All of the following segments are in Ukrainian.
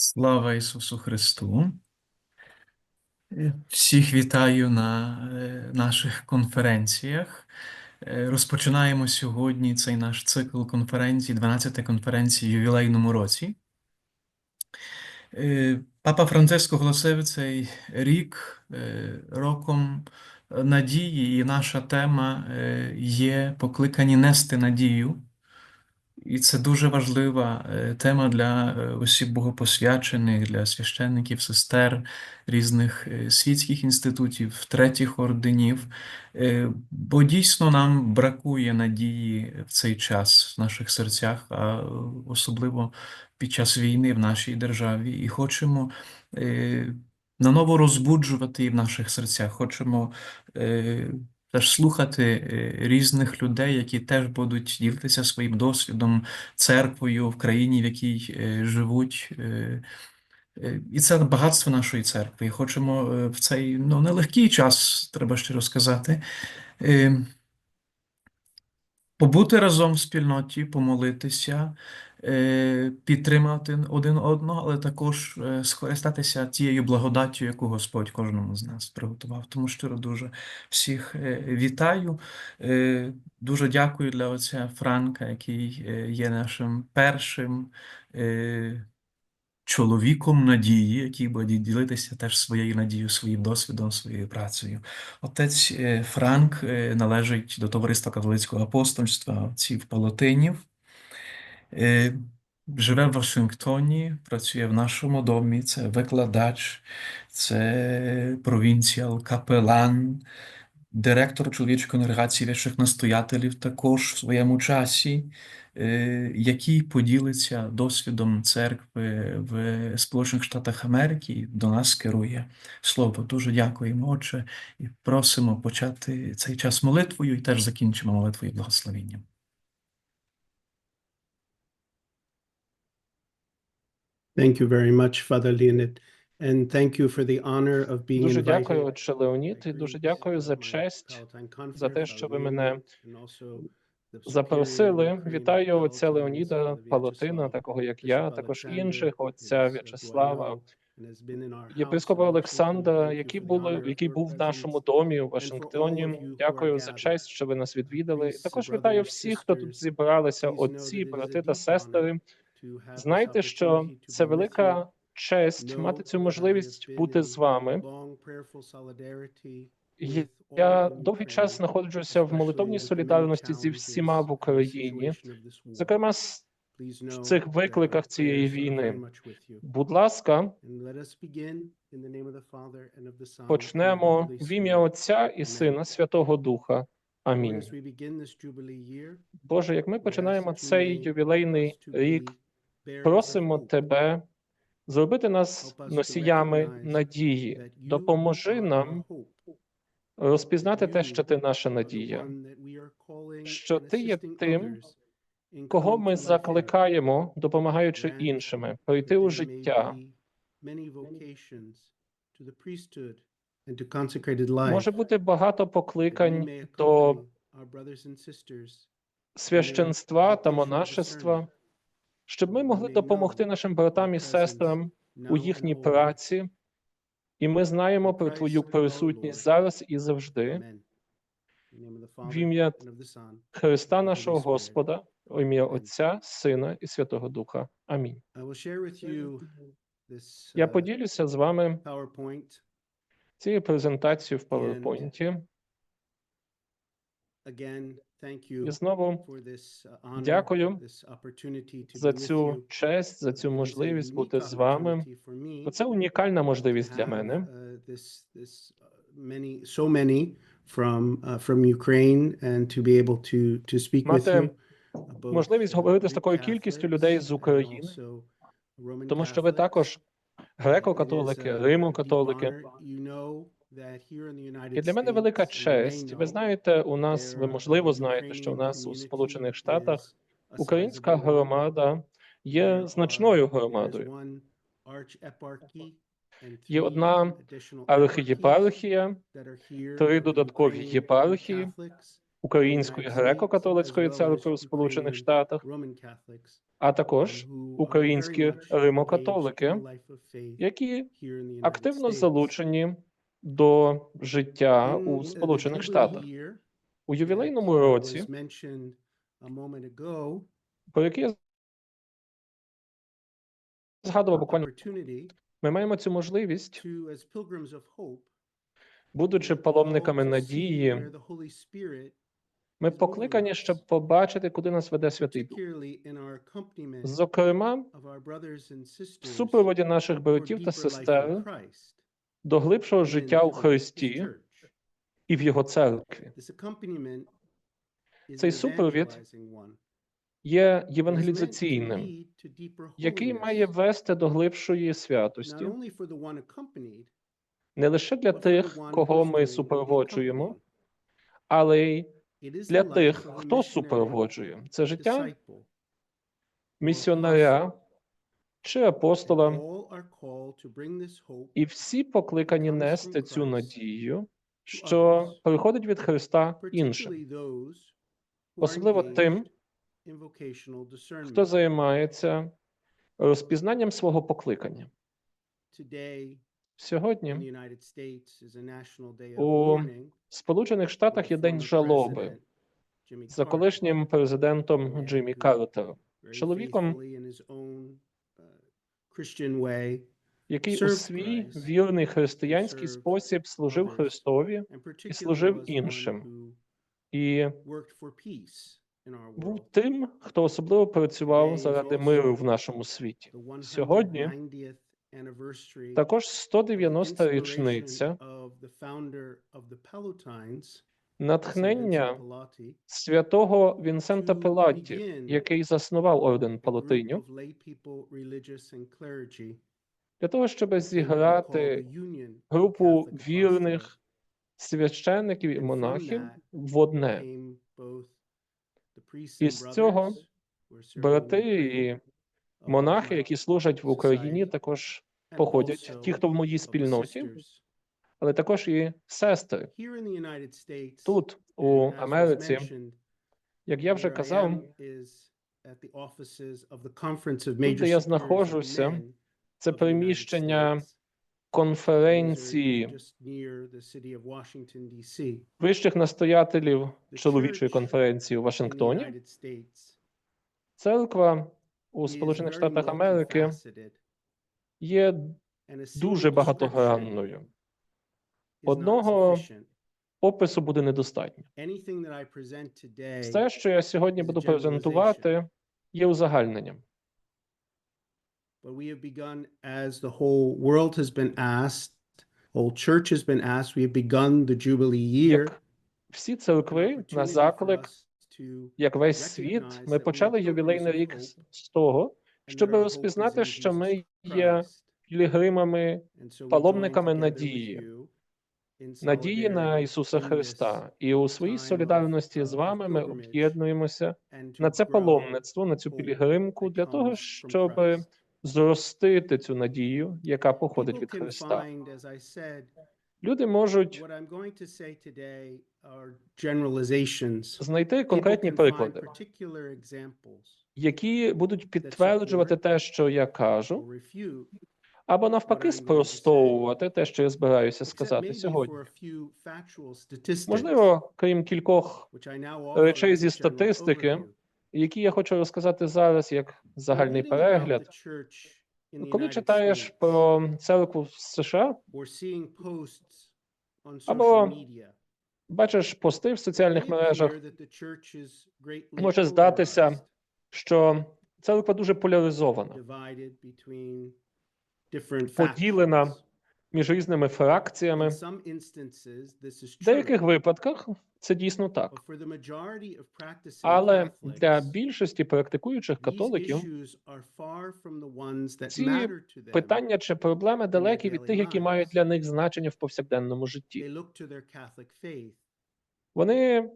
Слава Ісусу Христу! Всіх вітаю на е, наших конференціях. Е, Розпочинаємо сьогодні цей наш цикл конференцій, 12 конференції в ювілейному році. Е, Папа Франциско оголосив цей рік роком надії, і наша тема є покликані нести надію. І це дуже важлива е, тема для е, осіб богопосвячених, для священників, сестер, різних е, світських інститутів, третіх орденів. Е, Бо дійсно нам бракує надії в цей час в наших серцях, а особливо під час війни в нашій державі. І хочемо е, наново розбуджувати її в наших серцях. Хочемо е, теж слухати е, різних людей, які теж будуть ділитися своїм досвідом, церквою в країні, в якій е, живуть. Е, І це багатство нашої церкви. І хочемо в цей ну, нелегкий час, треба щиро сказати, побути разом в спільноті, помолитися, підтримати один одного, але також е, скористатися тією благодаттю, яку Господь кожному з нас приготував. Тому щиро дуже всіх е, вітаю. Е, Дуже дякую для отця Франка, який е, є нашим першим е, чоловіком надії, який буде ділитися теж своєю надією, своїм досвідом, своєю працею. Отець е, Франк е, належить до Товариства католицького апостольства отців Палатинів. Живе в Вашингтоні, працює в нашому домі, це викладач, це провінціал, капелан, директор чоловічої конгрегації вищих настоятелів також в своєму часі, який поділиться досвідом церкви в Сполучених Штатах Америки і до нас керує слово. Дуже дякуємо, Отче, і просимо почати цей час молитвою і теж закінчимо молитвою благословенням. Thank you very much, Father Leonid, and thank you for the honor of being Дуже дякую, отче Леонід, і дуже дякую за честь, за те, що ви мене запросили. Вітаю отця Леоніда Палатина, такого як я, також інших, отця В'ячеслава, єпископа Олександра, які були, який був в нашому домі у Вашингтоні. Дякую за честь, що ви нас відвідали. І Також вітаю всіх, хто тут зібралися, отці, брати та сестри. Знайте, що це велика честь мати цю можливість бути з вами. Я довгий час знаходжуся в молитовній солідарності зі всіма в Україні, зокрема з в цих викликах цієї війни. Будь ласка, почнемо в ім'я Отця і Сина Святого Духа. Амінь. Боже, як ми починаємо цей ювілейний рік, просимо тебе зробити нас носіями надії. Допоможи нам розпізнати те, що ти наша надія, що ти є тим, кого ми закликаємо, допомагаючи іншими, прийти у життя. Може бути багато покликань до священства та монашества, щоб ми могли допомогти нашим братам і сестрам у їхній праці, і ми знаємо про твою присутність зараз і завжди. В ім'я Христа нашого Господа, в ім'я Отця, Сина і Святого Духа. Амінь. Я поділюся з вами цією презентацією в PowerPoint. І знову дякую за цю честь, за цю можливість бути з вами. Це унікальна можливість для мене. Uh, Мати можливість uh, говорити з такою кількістю людей з України, тому що ви також греко-католики, deep римо-католики. І для мене велика честь. Ви знаєте, у нас ви можливо uh, знаєте, що у нас у Сполучених Штатах українська громада є значною громадою. Є одна Архієпархія, три додаткові єпархії, Української греко-католицької церкви у Сполучених Штатах, а також українські римокатолики, які активно залучені до життя у Сполучених Штатах. У ювілейному році, про який я згадував буквально, ми маємо цю можливість, будучи паломниками надії, ми покликані, щоб побачити, куди нас веде Святий Дух. Зокрема, в супроводі наших братів та сестер до глибшого життя у Христі і в Його церкві. Цей супровід Є євангелізаційним, який має вести до глибшої святості. не лише для тих, кого ми супроводжуємо, але й для тих, хто супроводжує. Це життя місіонаря чи апостола, і всі покликані нести цю надію, що приходить від Христа іншим, особливо тим, хто займається розпізнанням свого покликання. Сьогодні у Сполучених Штатах є день жалоби за колишнім президентом Джиммі Картером, чоловіком, який у свій вірний християнський спосіб служив Христові і служив іншим. і був тим, хто особливо працював заради миру в нашому світі. Сьогодні Також 190-та річниця натхнення святого Вінсента Пелатті, який заснував орден Палатиню, для того, щоб зіграти групу вірних священників і монахів в одне. Із цього Брати і монахи, які служать в Україні, також походять, ті, хто в моїй спільноті, але також і сестри. тут, у Америці, Як я вже казав, тут, де я знаходжуся, це приміщення конференції вищих настоятелів чоловічої конференції у Вашингтоні. Церква у Сполучених Штатах Америки є дуже багатогранною. Одного Опису буде недостатньо. Все, що я сьогодні буду презентувати, є узагальненням. But we have begun as the whole world has been asked, whole church has been asked, we have begun the Jubilee year. Як всі церкви на заклик, як весь світ, ми почали ювілейний рік з- з того, щоб розпізнати, що ми є пілігримами, паломниками надії, надії на Ісуса Христа. І у своїй солідарності з вами ми об'єднуємося на це паломництво, на цю пілігримку для того, щоб зростити цю надію, яка походить від Христа. Люди можуть знайти конкретні приклади, які будуть підтверджувати те, що я кажу, або навпаки спростовувати те, що я збираюся сказати сьогодні. Можливо, крім кількох речей зі статистики, які я хочу розказати зараз як загальний перегляд. Коли читаєш про церкву в США, або бачиш пости в соціальних мережах, може здатися, що церква дуже поляризована, поділена між різними фракціями. В деяких випадках це дійсно так. Але для більшості практикуючих католиків ці питання чи проблеми далекі від тих, які мають для них значення в повсякденному житті. Вони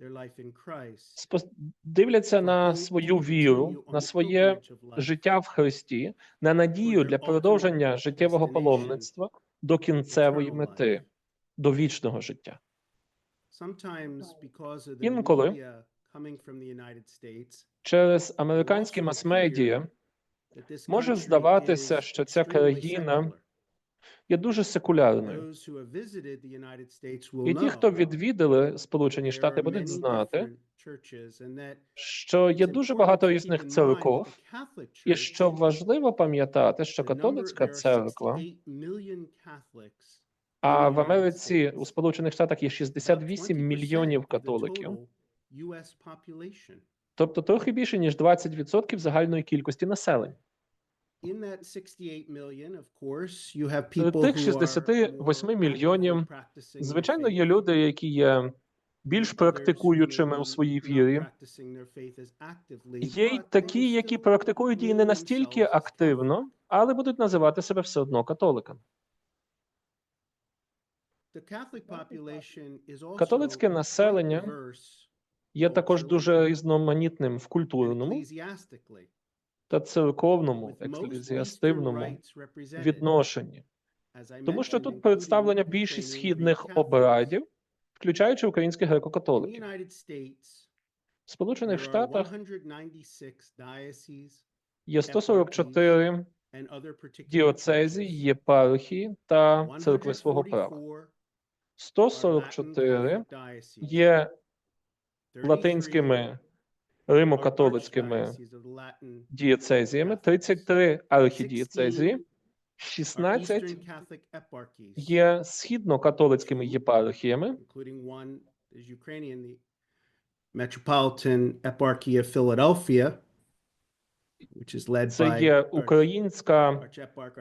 дивляться на свою віру, на своє життя в Христі, на надію для продовження життєвого паломництва до кінцевої мети, до вічного життя. Інколи через американські мас-медіа може здаватися, що ця країна. Є дуже секулярною. І ті, хто відвідали Сполучені Штати, будуть знати, що є дуже багато різних церков, і що важливо пам'ятати, що католицька церква, 68 million а в Америці у Сполучених Штатах є About 68 мільйонів католиків, тобто трохи більше ніж 20% загальної кількості населення. Серед тих who are 68 more мільйонів, Звичайно, є люди, які є більш практикуючими у своїй вірі. Є й такі, які практикують її не настільки активно, але будуть називати себе все одно католиками. Католицьке населення Є також дуже різноманітним в культурному та церковному, represented. відношенні. Тому що тут представлення більшість східних обрядів, включаючи українських греко-католиків. В Сполучених Штатах є 144 and other particular єпархії та церкви свого права. 144 are 144 Latin Catholic diocese. є латинськими римо-католицькими дієцезіями, 33 архідієцезії, 16 are 16 Eastern Catholic eparchies, є східно-католицькими єпархіями, Metropolitan Eparchy of Philadelphia, which is led це by є українська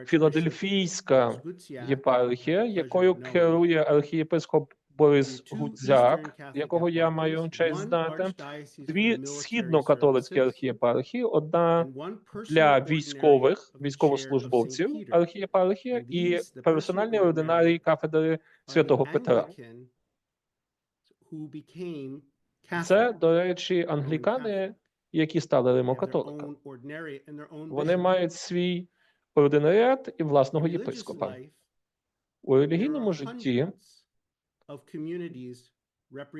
філадельфійська єпархія, якою керує архієпископ Борис Гудзяк, якого я маю честь знати, дві східно-католицькі архієпархії, одна для військових, військовослужбовців архієпархія і персональний ординарій кафедри святого Петра. Це, до речі, англікани, які стали римокатоликами. Вони мають свій ординаріат і власного єпископа. У релігійному житті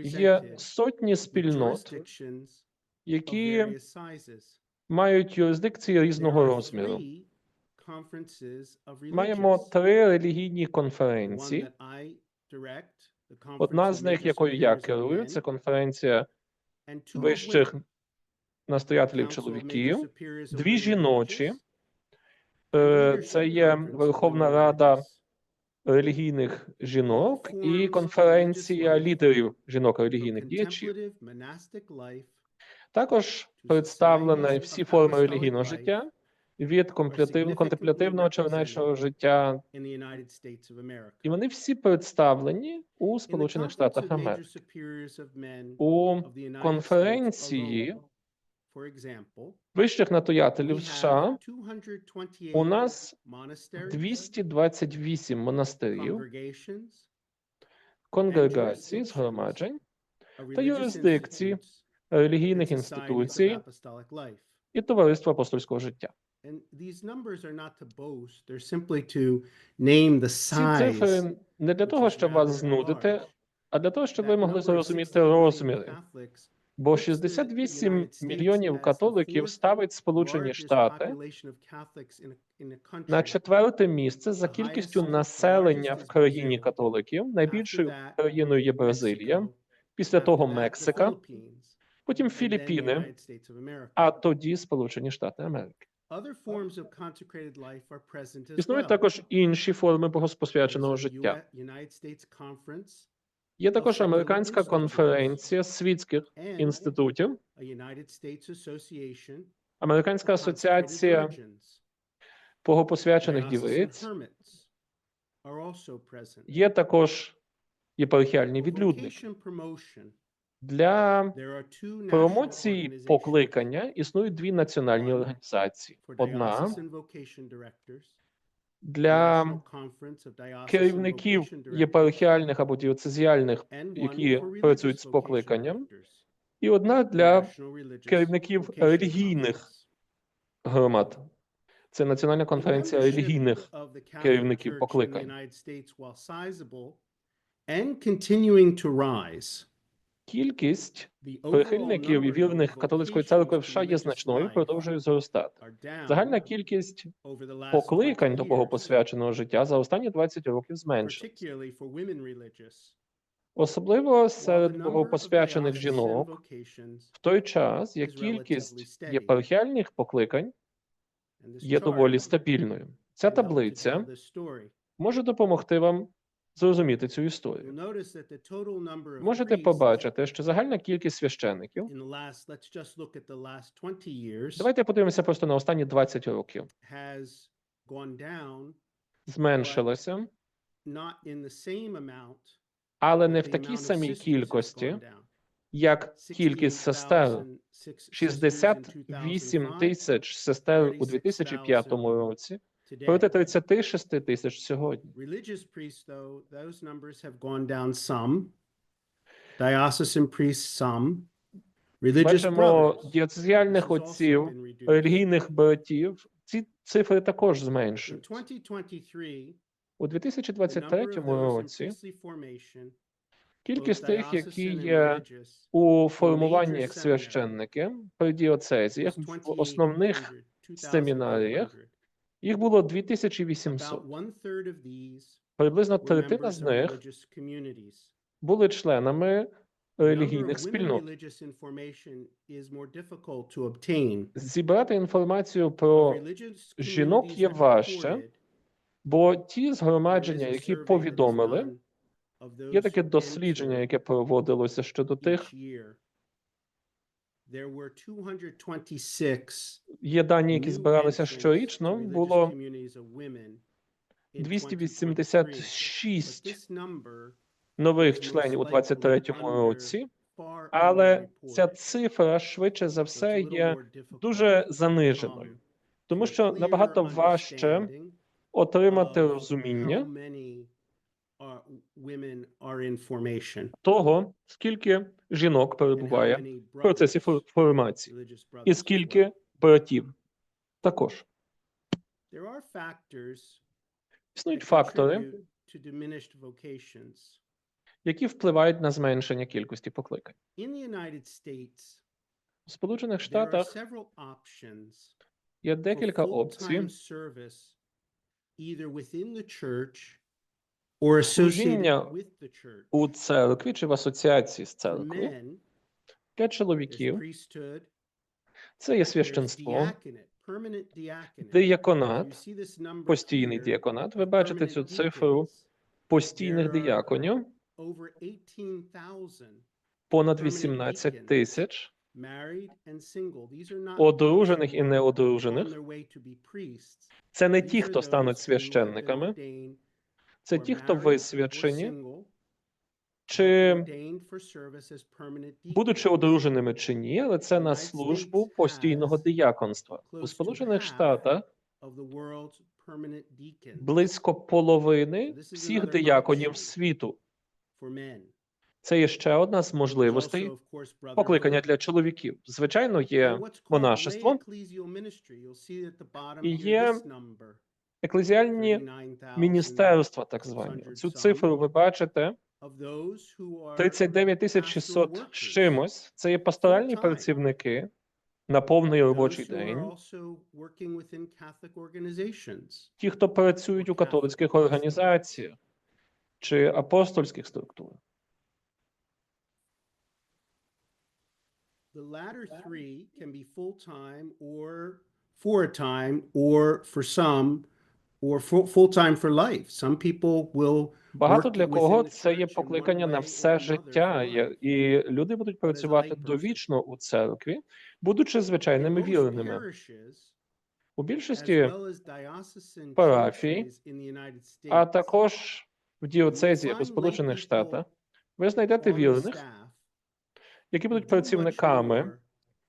є сотні спільнот, які мають юрисдикції різного розміру. Маємо три релігійні конференції. Одна з них, якою я керую, це конференція вищих настоятелів чоловіків. Дві жіночі. Е, Це є Верховна Рада. Релігійних жінок і конференція лідерів жінок релігійних діячів. Також представлені всі форми релігійного життя від контемплятивного чернечого життя, і вони всі представлені у Сполучених Штатах Америки. У конференції вищих we настоятелів США have 228 у нас monasteries, 228 монастирів, конгрегацій, згромаджень, та юрисдикцій, релігійних інституцій і товариства апостольського життя. Ці цифри не для того, щоб вас знудити, а для того, щоб ви могли зрозуміти розміри. Бо puts the 68 United States мільйонів католиків ставить Сполучені Штати на четверте місце за кількістю населення в країні католиків. Найбільшою країною є Бразилія, після того Мексика, потім Філіппіни, а тоді Сполучені Штати Америки. Існують також інші форми богоспосвяченого життя. Є також американська конференція світських інститутів, Американська асоціація богопосвячених дівиць. Є також єпархіальні відлюдники. Для промоції покликання існують дві національні організації. Одна diocesan vocation directors, the для керівників єпархіальних або діоцезіальних, які працюють з покликанням, і одна для керівників релігійних громад. Це Національна конференція релігійних керівників покликань. Кількість прихильників і вірних католицької церкви в США є значною, і продовжує зростати. Загальна кількість покликань до богопосвяченого життя за останні 20 років зменшилась. Особливо серед богопосвячених жінок в той час, як кількість єпархіальних покликань є доволі стабільною. Ця таблиця може допомогти вам зрозуміти цю історію. Можете побачити, що загальна кількість священиків. in the last, let's just look at the last 20 years, Давайте подивимося просто на останні 20 років. Зменшилося, але не в такій самій кількості, як кількість сестер. 68,000 68 тисяч сестер у 2005 році 2005 проти today. 36 тисяч сьогодні. Religious priests, though, those numbers have gone down some. Diocesan priests, some. Religious Бачимо brothers. Діоцезіальних отців, релігійних братів. Ці цифри також In. 2023, У the number of 2023 those in році priestly formation, both кількість тих, які diocesan and є religious, у формуванні як священники при діоцезіях was в основних 2,800, семінаріях 2,800. Їх було About 2800. one-third of these Приблизно третина з них були членами релігійних спільнот. Зібрати інформацію про жінок є важче, бо ті згромадження, які повідомили, є таке дослідження, яке проводилося щодо тих. Є дані, які збиралися щорічно. Було communities of women in 286 2023. But this number нових членів у likely 23-му under- році, але ця цифра швидше за все є дуже заниженою, тому що набагато важче отримати розуміння того, скільки жінок перебуває в процесі формації, і скільки братів. Також. Існують фактори, які впливають на зменшення кількості покликань. In the United States, У Сполучених Штатах є декілька опцій Служіння у церкві чи в асоціації з церквою. Для чоловіків це є священство, number постійний here, дияконат. Ви бачите цю цифру постійних 18,000 понад permanent 18 deacons. тисяч одружених і неодружених. Це не ті, хто стануть священниками, це ті, хто висвячені, чи будучи одруженими чи ні, але це на службу постійного дияконства. У Сполучених Штатах близько половини всіх дияконів світу. Це є ще одна з можливостей покликання для чоловіків. Звичайно, є монашество, І є еклезіальні міністерства, так звані. Цю цифру ви бачите. of those 39 тисяч 600 з чимось. Це є пасторальні працівники на повний робочий день. Ті, хто працюють у католицьких організаціях чи апостольських структурах. The latter three can be full-time or for a time, or for some, or full, full-time for life. Some people will Багато для кого це є покликання на все життя, і люди будуть працювати довічно у церкві, будучи звичайними parishes, У більшості, парафій, а також в діоцезіях у Сполучених Штатах, ви знайдете вірних, які будуть працівниками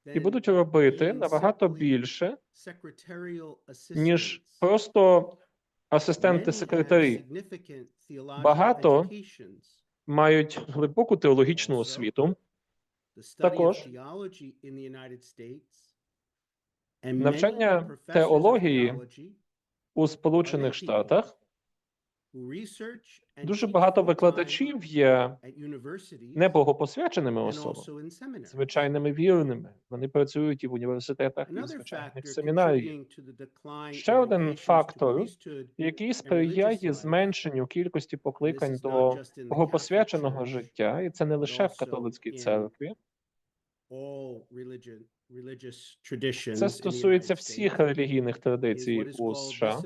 і будуть робити набагато більше, ніж просто Significant theological Багато. Мають глибоку теологічну освіту. Також навчання теології у Сполучених. Штатах Дуже багато викладачів є at universities не богопосвяченими особами, звичайними вірними. Вони працюють і в університетах, і в звичайних семінаріях, Ще один фактор, який сприяє зменшенню кількості покликань до богопосвяченого життя, і це не лише в католицькій церкві. Це стосується всіх релігійних традицій у США.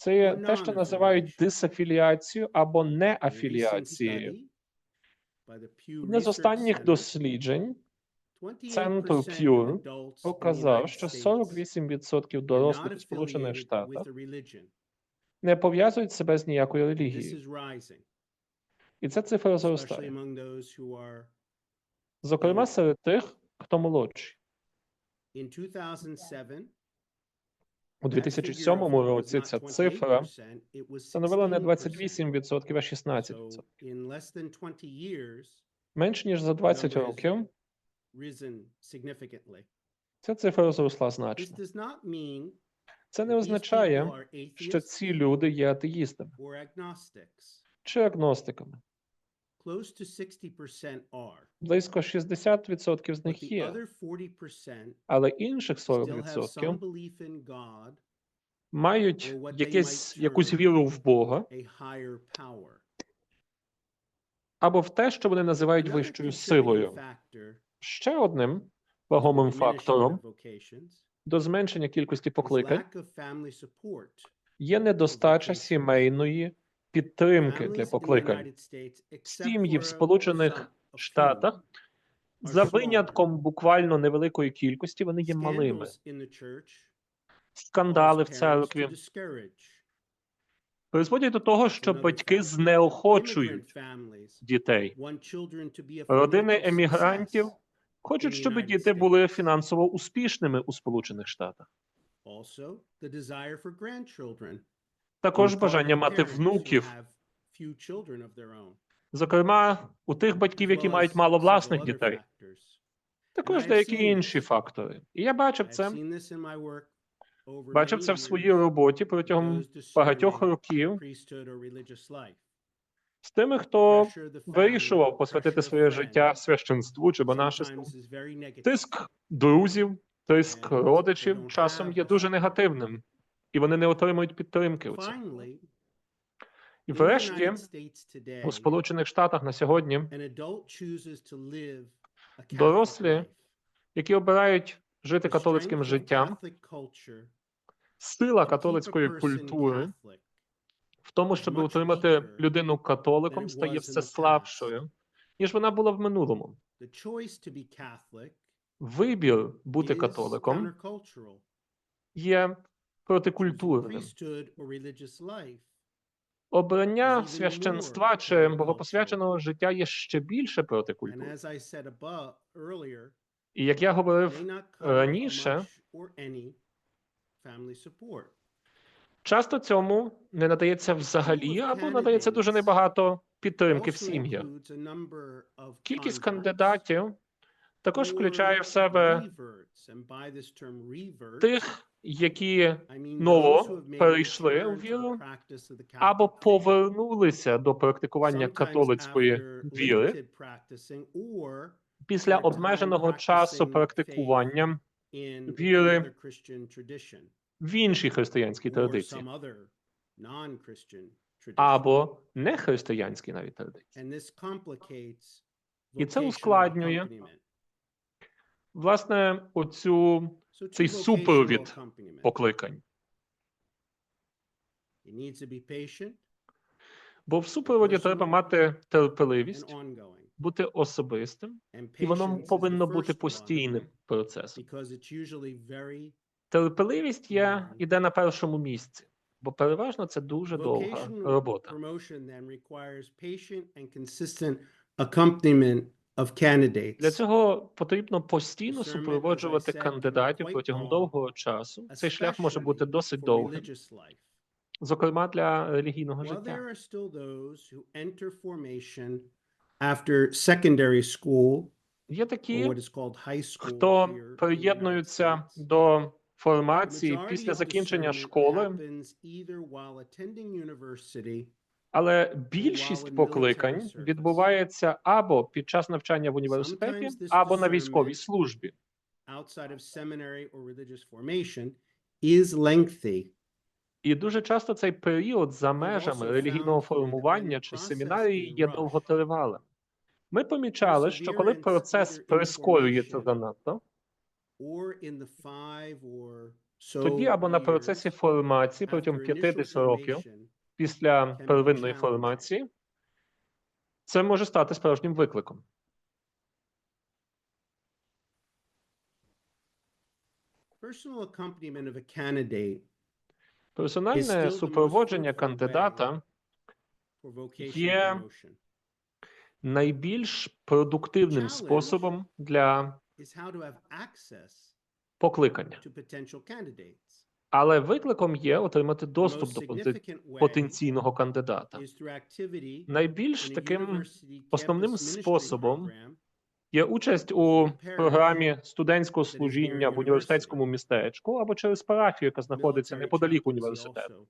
Це є те, що називають дисафіліацією або неафіліацією. Одне з останніх досліджень 28% Центру Pew показав, що 48% дорослих у Сполучених Штатах не пов'язують себе з ніякою релігією. І ця цифра зростає. Зокрема, серед тих, хто молодші. In 2007 У 2007 році ця цифра становила не 28%, а 16%. in less than 20 years Менш ніж за 20 років ця цифра зросла значно. Це не означає, що ці люди є атеїстами чи агностиками. Close to 60% are. Близько 60% з них є, other 40% але інших still have some 40% belief in God, мають якесь, якусь віру в Бога або в те, що вони називають вищою силою. Ще одним вагомим фактором до зменшення кількості покликань є недостача сімейної підтримки для покликань. Сім'ї в Сполучених a few, Штатах, за винятком буквально невеликої кількості, вони є малими. Скандали в церкві призводять до того, що батьки знеохочують дітей. Родини емігрантів хочуть, щоб діти були фінансово успішними у Сполучених Штатах. Також бажання мати внуків, зокрема у тих батьків, які мають мало власних дітей. Також деякі інші фактори. І я бачив це, бачив це в своїй роботі протягом багатьох років з тими, хто вирішував посвятити своє життя священству чи монашеству. Тиск друзів, тиск родичів часом є дуже негативним, і вони не отримують підтримки у цьому. І врешті, у Сполучених Штатах на сьогодні, Дорослі які обирають жити католицьким strength of життя, сила католицької культури в тому, щоб утримати людину католиком, стає все слабшою, ніж вона була в минулому. Вибір бути католиком є Religious life. Обрання священства чи богопосвяченого життя є ще більше above earlier І як я говорив with раніше, часто цьому не надається взагалі або надається дуже небагато підтримки в сім'ях. Кількість кандидатів також включає в себе тих, які ново перейшли у віру або повернулися до практикування католицької віри після обмеженого часу практикування віри в іншій християнській традиції або нехристиянській навіть традиції. І це ускладнює. Власне, оцю цей супровід покликань. Бо в супроводі треба мати терпеливість, бути особистим, і воно повинно бути постійним процесом. Терпеливість є іде на першому місці, бо переважно це дуже довга робота. Of candidates. Для цього потрібно постійно супроводжувати кандидатів протягом довгого часу. Цей шлях може бути досить довгим, зокрема для релігійного there життя. are still those who enter formation after secondary school Є такі, хто приєднуються до формації після закінчення школи, але більшість покликань відбувається або під час навчання в університеті, або на військовій службі. І дуже часто цей період за межами релігійного формування чи семінарії є довготривалим. Ми помічали, що коли процес прискорюється занадто, тоді або на процесі формації протягом after 50 років після первинної формації, це може стати справжнім викликом. Персональне супроводження кандидата Є найбільш продуктивним способом для покликання. Але викликом є отримати доступ до потенційного кандидата. Найбільш таким основним способом є участь у програмі студентського служіння в університетському містечку або через парафію, яка знаходиться неподалік університету.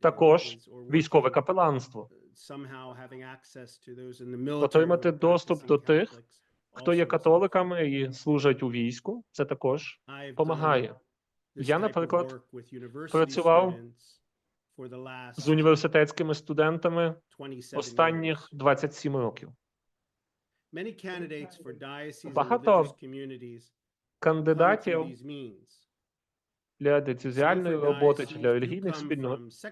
Також Військове капеланство. uh, Отримати доступ до тих, Хто є католиками і служать у війську, це також допомагає. Я, наприклад, працював з університетськими студентами останніх 27 років. Багато Кандидатів для децизіальної роботи чи для релігійних programs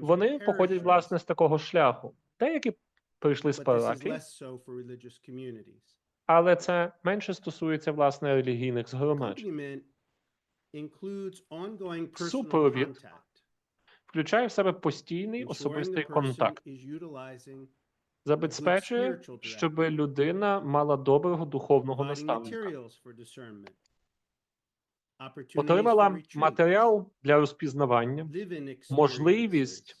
вони походять власне з такого шляху. Деякі прийшли з communities. але це менше стосується власне релігійних згромаджень. Супровід. Включає в себе постійний особистий контакт, забезпечує, щоб людина мала доброго духовного наставника. Отримала матеріал для розпізнавання, можливість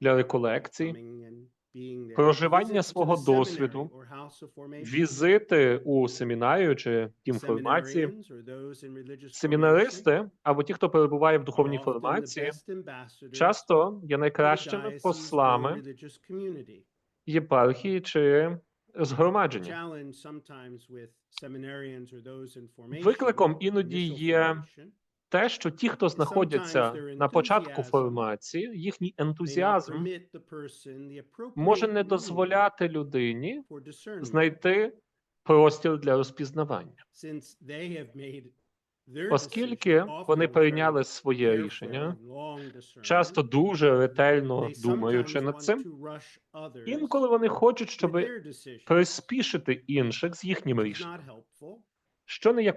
для реколекцій, проживання свого досвіду, візити у семінарію чи тім формації, семінаристи або ті, хто перебуває в духовній формації, часто є найкращими послами єпархії чи згромадження. Викликом іноді є те, що ті, хто знаходяться на початку формації, їхній ентузіазм може не дозволяти людині знайти простір для розпізнавання, оскільки вони прийняли своє рішення, часто дуже ретельно думаючи над цим. Інколи вони хочуть, щоб приспішити інших з їхнім рішенням, що не є